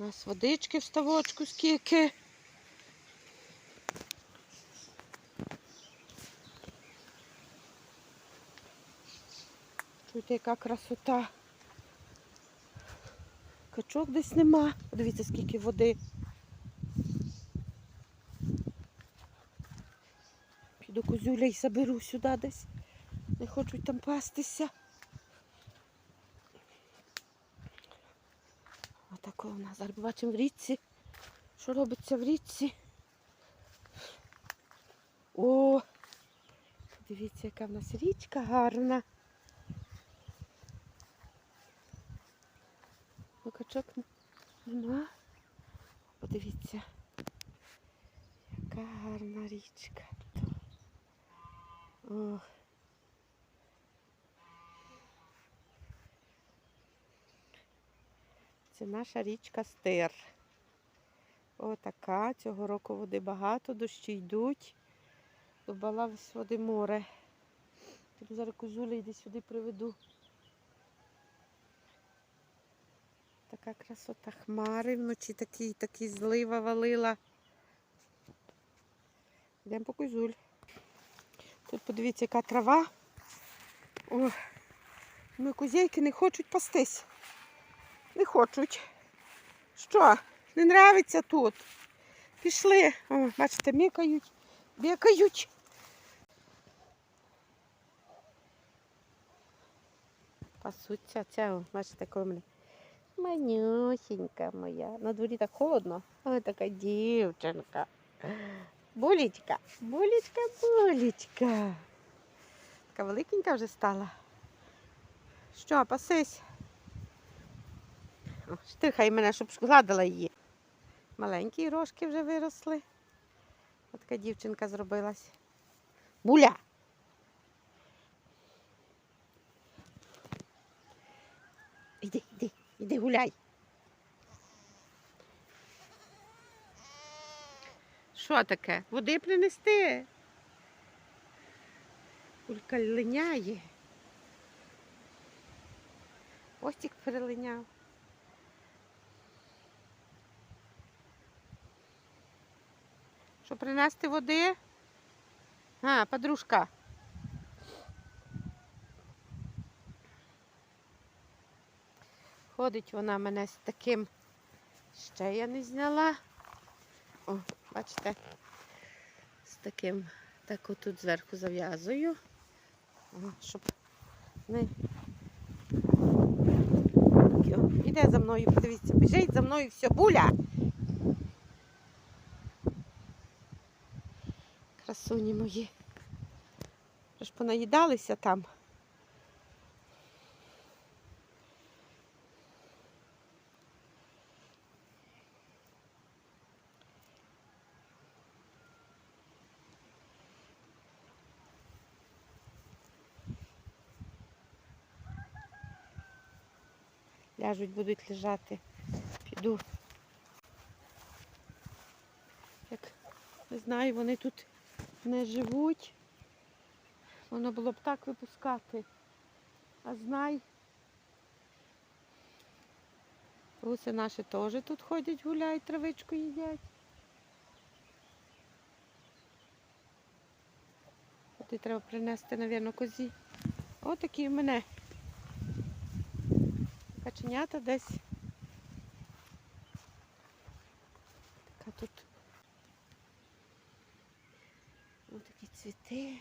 У нас водички в ставочку скільки. Чуєте, яка красота. Качок десь нема. Подивіться, скільки води. Піду козюля і заберу сюди десь. Не хочуть там пастися. Отако у нас. Зараз побачимо в річці. Що робиться в річці? О! Дивіться, яка в нас річка гарна. Ну, качок нема. Подивіться, яка гарна річка. Ох. Це наша річка Стир. Отака. Цього року води багато, дощі йдуть. Добалась води море. Піду зараз козуля йди сюди приведу. Така красота хмари, вночі такий, такий злива валила. Йдемо по козуль. Тут подивіться, яка трава. О, ми козейки не хочуть пастись. Хочуть. Що? Не нравиться тут. Пішли. О, бачите, мікають, бікають. Пасуться, ця, бачите, мене. Манюсінька моя. На дворі так холодно, але така дівчинка. Булічка, булічка, булічка. Така великенька вже стала. Що, пасись? О, Штирхай мене, щоб гладила її. Маленькі рожки вже виросли. Ось дівчинка зробилась. Буля! Іди, іди, іди гуляй. Що таке? Води принести? Кулька линяє. Остік перелиняв. Принести води? А, подружка. Ходить вона мене з таким. Ще я не зняла. О, бачите, з таким, так отут зверху зав'язую, щоб не. Іде за мною, подивіться, біжить за мною все, буля. Красуні мої. Ж понаїдалися там. Ляжуть, будуть лежати. Піду. Як не знаю, вони тут не живуть. Воно було б так випускати. А знай. Гуси наші теж тут ходять, гуляють, травичку їдять. Туди треба принести, мабуть, козі. Отакі в мене каченята десь. Така тут. Ось такі цвіти.